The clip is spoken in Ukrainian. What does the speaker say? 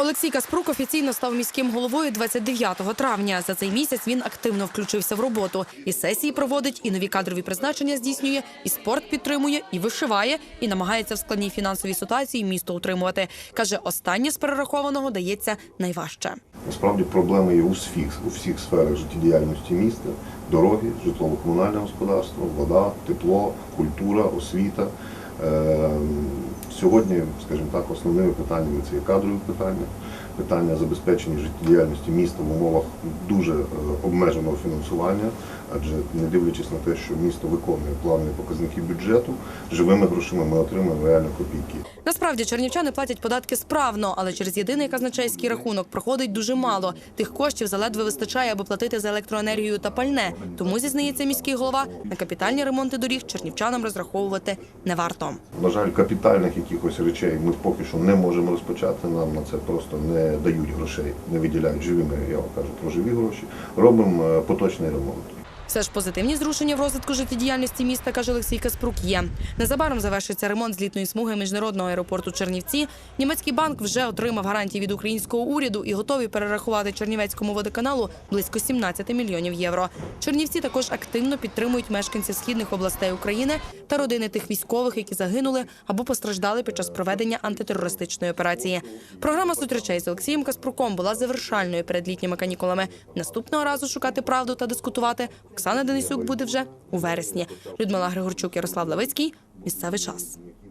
Олексій Каспрук офіційно став міським головою 29 травня. За цей місяць він активно включився в роботу. І сесії проводить, і нові кадрові призначення здійснює, і спорт підтримує, і вишиває, і намагається в складній фінансовій ситуації місто утримувати. Каже, останнє з перерахованого дається найважче. Насправді проблеми є у всіх, у всіх сферах життєдіяльності міста: дороги, житлово-комунальне господарство, вода, тепло, культура, освіта. Е, Сьогодні, скажімо так, основними питаннями це є кадрові питання, питання забезпечення життєдіяльності міста в умовах дуже е, обмеженого фінансування, адже не дивлячись на те, що місто виконує планові показники бюджету, живими грошима ми отримуємо реально копійки. Насправді чернівчани платять податки справно, але через єдиний казначейський рахунок проходить дуже мало. Тих коштів заледве вистачає, аби платити за електроенергію та пальне. Тому зізнається міський голова на капітальні ремонти доріг чернівчанам розраховувати не варто. На жаль, капітальних якихось речей ми поки що не можемо розпочати. Нам на це просто не дають грошей, не виділяють живими. Я вам кажу про живі гроші. Робимо е, поточний ремонт. Все ж позитивні зрушення в розвитку життєдіяльності міста, каже Олексій Каспрук, є. Незабаром завершиться ремонт злітної смуги міжнародного аеропорту Чернівці. Німецький банк вже отримав гарантії від українського уряду і готові перерахувати Чернівецькому водоканалу близько 17 мільйонів євро. Чернівці також активно підтримують мешканців східних областей України та родини тих військових, які загинули або постраждали під час проведення антитерористичної операції. Програма «Суть речей» з Олексієм Каспруком була завершальною перед літніми канікулами. Наступного разу шукати правду та дискутувати Оксана Денисюк буде вже у вересні. Людмила Григорчук, Ярослав Левицький. Місцевий час.